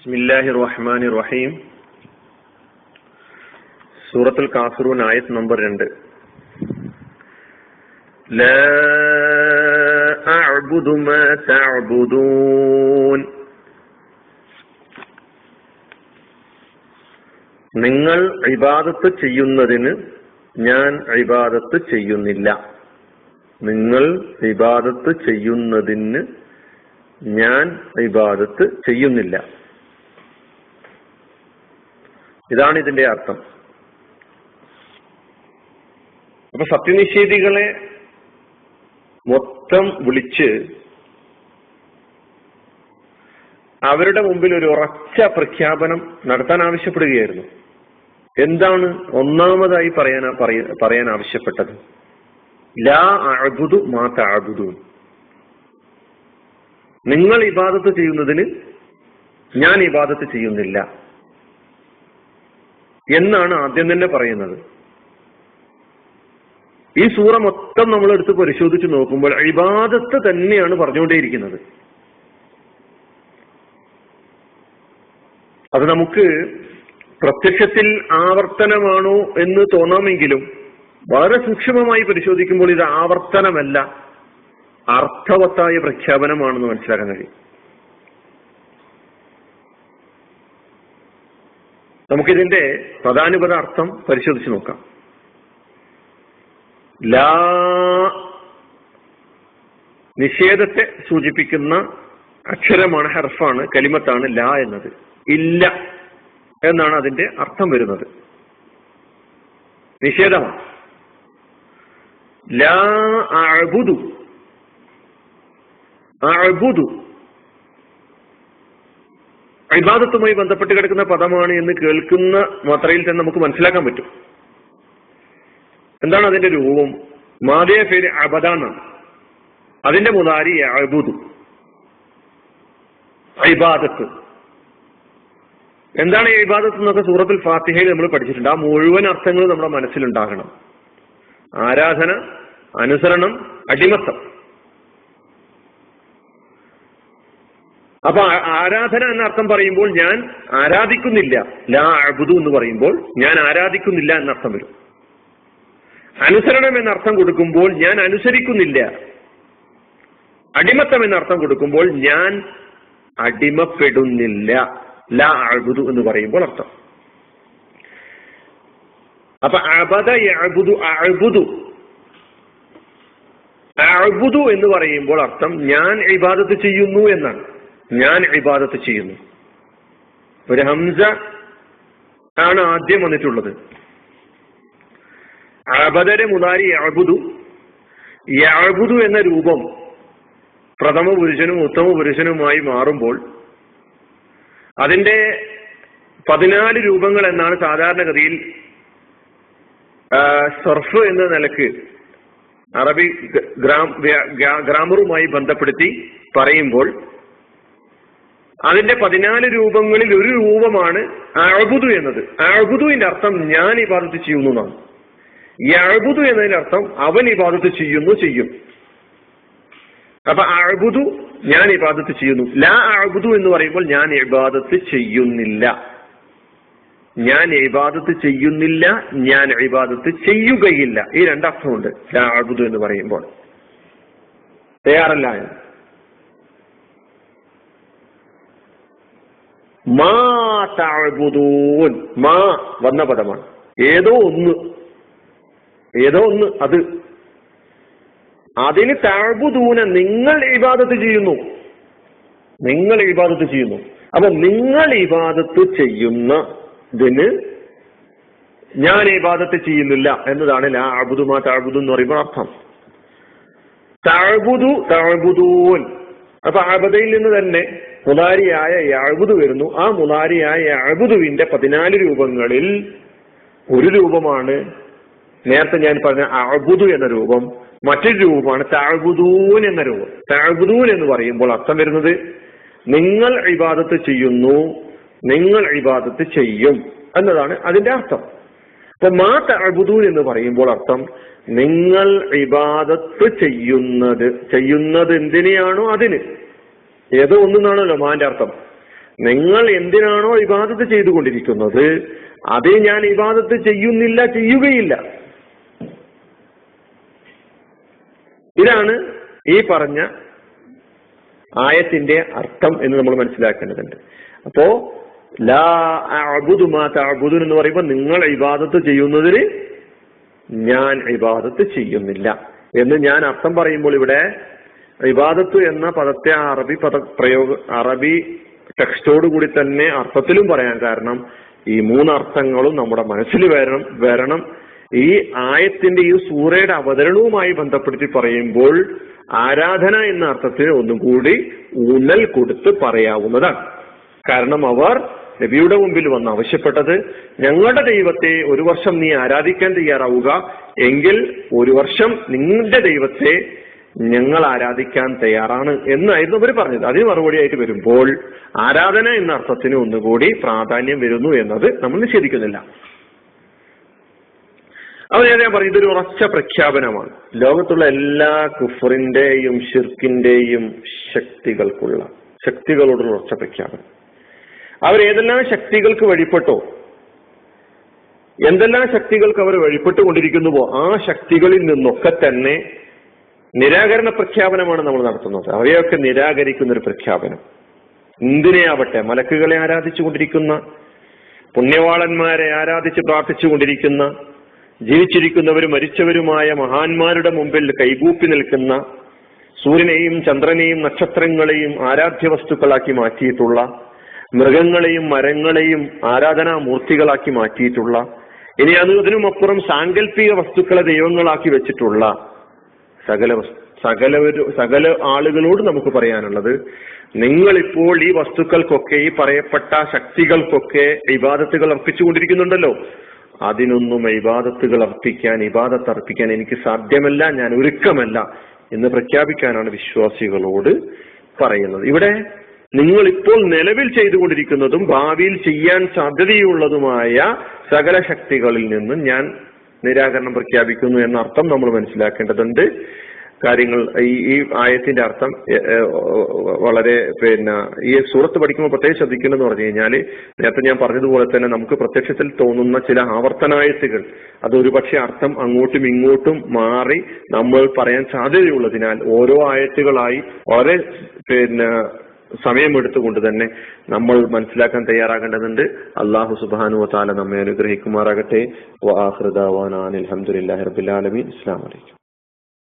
ബിസ്മില്ലാഹി റഹ്മാനി റഹീം സൂറത്തുൽ കാഫിറൂൻ ആയത് നമ്പർ രണ്ട് لا أعبد ما تعبدون നിങ്ങൾ ഇബാദത്ത് ചെയ്യുന്നതിന് ഞാൻ ഇബാദത്ത് ചെയ്യുന്നില്ല നിങ്ങൾ ഇബാദത്ത് ചെയ്യുന്നതിന് ഞാൻ ഇബാദത്ത് ചെയ്യുന്നില്ല ഇതാണ് ഇതിന്റെ അർത്ഥം. അപ്പൊ സത്യനിഷേധികളെ മൊത്തം വിളിച്ച് അവരുടെ മുമ്പിൽ ഒരു ഉറച്ച പ്രഖ്യാപനം നടത്താൻ ആവശ്യപ്പെടുകയായിരുന്നു. എന്താണ് ഒന്നാമതായി പറയാൻ പറയാൻ ആവശ്യപ്പെട്ടത്? ലാ അഴുതു മാ താഴുതു നിങ്ങൾ ഇബാദത്ത് ചെയ്യുന്നതിന് ഞാൻ ഇബാദത്ത് ചെയ്യുന്നില്ല. എന്നാണ് ആദ്യം തന്നെ പറയുന്നത്. ഈ സൂറ മൊത്തം നമ്മൾ എടുത്ത് പരിശോധിച്ച് നോക്കുമ്പോൾ ഇബാദത്ത് തന്നെയാണ് പറഞ്ഞുകൊണ്ടേയിരിക്കുന്നത്. അത് നമുക്ക് പ്രത്യക്ഷത്തിൽ ആവർത്തനമാണോ എന്ന് തോന്നാമെങ്കിലും വളരെ സൂക്ഷ്മമായി പരിശോധിക്കുമ്പോൾ ഇത് ആവർത്തനമല്ല അർത്ഥവത്തായ പ്രഖ്യാപനമാണെന്ന് മനസ്സിലാക്കാൻ കഴിയും. നമുക്കിതിന്റെ പ്രധാനപത അർത്ഥം പരിശോധിച്ച് നോക്കാം. ലാ നിഷേധത്തെ സൂചിപ്പിക്കുന്ന അക്ഷരമാണ് ഹർഫാണ് കലിമത്താണ് ലാ എന്നത്. ഇല്ല എന്നാണ് അതിന്റെ അർത്ഥം വരുന്നത്. നിഷേധമാണ്. ലാ അഴുതു അഴുതു ഇബാദത്തുമായി ബന്ധപ്പെട്ട് കിടക്കുന്ന പദമാണ് എന്ന് കേൾക്കുന്ന മാത്രയിൽ തന്നെ നമുക്ക് മനസ്സിലാക്കാൻ പറ്റും. എന്താണ് അതിന്റെ രൂപം? മാതേ പേര് അബദാന്നാണ് അതിന്റെ മുതാരി അബുദു. ഇബാദത്ത് എന്താണ് ഈ ഇബാദത്ത് എന്നൊക്കെ സൂറത്തിൽ ഫാത്തിഹയിൽ നമ്മൾ പഠിച്ചിട്ടുണ്ട്. ആ മുഴുവൻ അർത്ഥങ്ങളും നമ്മുടെ മനസ്സിലുണ്ടാകണം. ആരാധന അനുസരണം അടിമത്തം. അപ്പൊ ആരാധന എന്ന അർത്ഥം പറയുമ്പോൾ ഞാൻ ആരാധിക്കുന്നില്ല. ലാ അബുദു എന്ന് പറയുമ്പോൾ ഞാൻ ആരാധിക്കുന്നില്ല എന്നർത്ഥം വരും. അനുസരണം എന്നർത്ഥം കൊടുക്കുമ്പോൾ ഞാൻ അനുസരിക്കുന്നില്ല. അടിമത്തം എന്നർത്ഥം കൊടുക്കുമ്പോൾ ഞാൻ അടിമപ്പെടുന്നില്ല. ലാ അഴുതു എന്ന് പറയുമ്പോൾ അർത്ഥം. അപ്പൊ അബദ അഴുതു അഴുതു അഴുതു എന്ന് പറയുമ്പോൾ അർത്ഥം ഞാൻ ഇബാദത്ത് ചെയ്യുന്നു എന്നാണ്. ഞാൻ ഇബാദത്ത് ചെയ്യുന്നു. ഒരു ഹംസ ആണ് ആദ്യം വന്നിട്ടുള്ളത്. അബദര മുതാരി യഅബുദു. യഅബുദു എന്ന രൂപം പ്രഥമ പുരുഷനും ഉത്തമ പുരുഷനുമായി മാറുമ്പോൾ അതിന്റെ പതിനാല് രൂപങ്ങൾ എന്നാണ് സാധാരണഗതിയിൽ സർഫ് എന്ന നിലയ്ക്ക് അറബി ഗ്രാമറുമായി ബന്ധപ്പെടുത്തി പറയുമ്പോൾ അതിന്റെ പതിനാല് രൂപങ്ങളിൽ ഒരു രൂപമാണ് അഴുബുദു എന്നത്. അഴുബുദുവിന്റെ അർത്ഥം ഞാൻ ഇബാദത്ത് ചെയ്യുന്നു എന്നാണ്. ഈ യഅബുദു എന്നതിന്റെ അർത്ഥം അവൻ ഇബാദത്ത് ചെയ്യുന്നു ചെയ്യും. അപ്പൊ അഅബുദു ഞാൻ ഇബാദത്ത് ചെയ്യുന്നു. ലാ അഅബുദു എന്ന് പറയുമ്പോൾ ഞാൻ ഇബാദത്ത് ചെയ്യുന്നില്ല. ഞാൻ ഇബാദത്ത് ചെയ്യുന്നില്ല ഞാൻ ഇബാദത്ത് ചെയ്യുകയില്ല. ഈ രണ്ടർത്ഥമുണ്ട് ലാ അഅബുദു എന്ന് പറയുമ്പോൾ. തയ്യാറല്ല മാ മാ വന്ന പദമാണ്. ഏതോ ഒന്ന്. ഏതോ ഒന്ന് അത്. അതിന് താഴ്ബുദൂന നിങ്ങൾ ഇബാദത്ത് ചെയ്യുന്നു. നിങ്ങൾ ഇബാദത്ത് ചെയ്യുന്നു. അപ്പൊ നിങ്ങൾ ഇബാദത്ത് ചെയ്യുന്നതിന് ഞാൻ ഇബാദത്ത് ചെയ്യുന്നില്ല എന്നതാണ് ലാ അബുദുമാ താഴ്ബുദു എന്ന് പറയുമ്പോൾ അർത്ഥം. താഴ്ബുദു താഴ്ബുദൂൻ അപ്പൊ അബദയിൽ നിന്ന് തന്നെ മുതാരിയായ യാഴുതു വരുന്നു. ആ മുതാരിയായ യാഴുതുവിന്റെ പതിനാല് രൂപങ്ങളിൽ ഒരു രൂപമാണ് നേരത്തെ ഞാൻ പറഞ്ഞ അഴുതു എന്ന രൂപം. മറ്റൊരു രൂപമാണ് താഴ്ബുദൂൻ എന്ന രൂപം. താഴ്ബുദൂൻ എന്ന് പറയുമ്പോൾ അർത്ഥം വരുന്നത് നിങ്ങൾ ഇബാദത്ത് ചെയ്യുന്നു നിങ്ങൾ ഇബാദത്ത് ചെയ്യും എന്നതാണ് അതിന്റെ അർത്ഥം. അപ്പൊ മാ താഴ്ബുദൂൻ എന്ന് പറയുമ്പോൾ അർത്ഥം നിങ്ങൾ ഇബാദത്ത് ചെയ്യുന്നത്. ചെയ്യുന്നത് എന്തിനെയാണോ അതിന്. ഏതോ ഒന്നെന്നാണല്ലോ മാന്റെ അർത്ഥം. നിങ്ങൾ എന്തിനാണോ ഇബാദത്ത് ചെയ്തുകൊണ്ടിരിക്കുന്നത്? അത് ഞാൻ ഇബാദത്ത് ചെയ്യുന്നില്ല ചെയ്യുകയില്ല. ഇതാണ് ഈ പറഞ്ഞ ആയത്തിന്റെ അർത്ഥം എന്ന് നമ്മൾ മനസ്സിലാക്കേണ്ടതുണ്ട്. അപ്പോ ലാ അഅബുദു മാ തഅബുദുൻ എന്ന് പറയുമ്പോൾ നിങ്ങൾ ഇബാദത്ത് ചെയ്യുന്നതിന് ഞാൻ ഇബാദത്ത് ചെയ്യുന്നില്ല. എന്ന് ഞാൻ അർത്ഥം പറയുമ്പോൾ ഇവിടെ ഇബാദത്ത് എന്ന പദത്തെ അറബി പദ പ്രയോഗ അറബി ടെക്സ്റ്റോട് കൂടി തന്നെ അർത്ഥത്തിലും പറയാൻ കാരണം ഈ മൂന്നർത്ഥങ്ങളും നമ്മുടെ മനസ്സിൽ വരണം വരണം. ഈ ആയത്തിന്റെ ഈ സൂറയുടെ അവതരണവുമായി ബന്ധപ്പെടുത്തി പറയുമ്പോൾ ആരാധന എന്ന അർത്ഥത്തിന് ഒന്നും കൂടി ഊന്നൽ കൊടുത്ത് പറയാവുന്നതാണ്. കാരണം അവർ നബിയുടെ മുമ്പിൽ വന്ന് ആവശ്യപ്പെട്ടത് ഞങ്ങളുടെ ദൈവത്തെ ഒരു വർഷം നീ ആരാധിക്കാൻ തയ്യാറാവുക. എങ്കിൽ ഒരു വർഷം നിങ്ങളുടെ ദൈവത്തെ ഞങ്ങൾ ആരാധിക്കാൻ തയ്യാറാണ് എന്നായിരുന്നു അവർ പറഞ്ഞത്. അതിന് മറുപടിയായിട്ട് വരുമ്പോൾ ആരാധന എന്ന അർത്ഥത്തിന് ഒന്നുകൂടി പ്രാധാന്യം വരുന്നു എന്നത് നമ്മൾ നിഷേധിക്കുന്നില്ല. അവർ ഞാൻ പറഞ്ഞു ഇതൊരു ഉറച്ച പ്രഖ്യാപനമാണ്. ലോകത്തുള്ള എല്ലാ കുഫറിന്റെയും ഷിർക്കിന്റെയും ശക്തികൾക്കുള്ള ശക്തികളോടുള്ള ഉറച്ച പ്രഖ്യാപനം. അവർ ഏതെല്ലാം ശക്തികൾക്ക് വഴിപ്പെട്ടോ എന്തെല്ലാം ശക്തികൾക്ക് അവർ വഴിപ്പെട്ടുകൊണ്ടിരിക്കുന്നുവോ ആ ശക്തികളിൽ നിന്നൊക്കെ തന്നെ നിരാകരണ പ്രഖ്യാപനമാണ് നമ്മൾ നടത്തുന്നത്. അവയൊക്കെ നിരാകരിക്കുന്ന ഒരു പ്രഖ്യാപനം. എന്തിനെയാവട്ടെ മലക്കുകളെ ആരാധിച്ചുകൊണ്ടിരിക്കുന്ന പുണ്യവാളന്മാരെ ആരാധിച്ച് പ്രാർത്ഥിച്ചുകൊണ്ടിരിക്കുന്ന ജീവിച്ചിരിക്കുന്നവരും മരിച്ചവരുമായ മഹാന്മാരുടെ മുമ്പിൽ കൈകൂപ്പി നിൽക്കുന്ന സൂര്യനെയും ചന്ദ്രനെയും നക്ഷത്രങ്ങളെയും ആരാധ്യ വസ്തുക്കളാക്കി മാറ്റിയിട്ടുള്ള മൃഗങ്ങളെയും മരങ്ങളെയും ആരാധനാ മൂർത്തികളാക്കി മാറ്റിയിട്ടുള്ള ഇനി അത് അതിനുമപ്പുറം സാങ്കല്പിക വസ്തുക്കളെ ദൈവങ്ങളാക്കി വെച്ചിട്ടുള്ള സകല സകല സകല ആളുകളോട് നമുക്ക് പറയാനുള്ളത് നിങ്ങൾ ഇപ്പോൾ ഈ വസ്തുക്കൾക്കൊക്കെ ഈ പറയപ്പെട്ട ശക്തികൾക്കൊക്കെ ഇബാദത്തുകൾ അർപ്പിച്ചുകൊണ്ടിരിക്കുന്നുണ്ടല്ലോ. അതിനൊന്നും ഇബാദത്തുകൾ അർപ്പിക്കാൻ ഇബാദത്ത് അർപ്പിക്കാൻ എനിക്ക് സാധ്യമല്ല ഞാൻ ഒരുക്കമല്ല എന്ന് പ്രഖ്യാപിക്കാനാണ് വിശ്വാസികളോട് പറയുന്നത്. ഇവിടെ നിങ്ങൾ ഇപ്പോൾ നിലവിൽ ചെയ്തുകൊണ്ടിരിക്കുന്നതും ഭാവിയിൽ ചെയ്യാൻ സാധ്യതയുള്ളതുമായ സകല ശക്തികളിൽ നിന്നും ഞാൻ നിരാകരണം പ്രഖ്യാപിക്കുന്നു എന്ന അർത്ഥം നമ്മൾ മനസ്സിലാക്കേണ്ടതുണ്ട്. കാര്യങ്ങൾ ഈ ഈ ആയത്തിന്റെ അർത്ഥം വളരെ പിന്നെ ഈ സൂറത്ത് പഠിക്കുമ്പോൾ പ്രത്യേകം ശ്രദ്ധിക്കേണ്ടതെന്ന് പറഞ്ഞു കഴിഞ്ഞാൽ നേരത്തെ ഞാൻ പറഞ്ഞതുപോലെ തന്നെ നമുക്ക് പ്രത്യക്ഷത്തിൽ തോന്നുന്ന ചില ആവർത്തനായത്തുകൾ അത് ഒരുപക്ഷെ അർത്ഥം അങ്ങോട്ടും ഇങ്ങോട്ടും മാറി നമ്മൾ പറയാൻ സാധ്യതയുള്ളതിനാൽ ഓരോ ആയത്തുകളായി വളരെ പിന്നെ സമയമെടുത്തുകൊണ്ട് തന്നെ നമ്മൾ മനസ്സിലാക്കാൻ തയ്യാറാകേണ്ടതുണ്ട്. അള്ളാഹു സുബാനു താല നമ്മെ അനുഗ്രഹിക്കുമാറാകട്ടെ. അലഹമുല്ലാ റബിൻ ഇസ്ലാം വലൈക്കും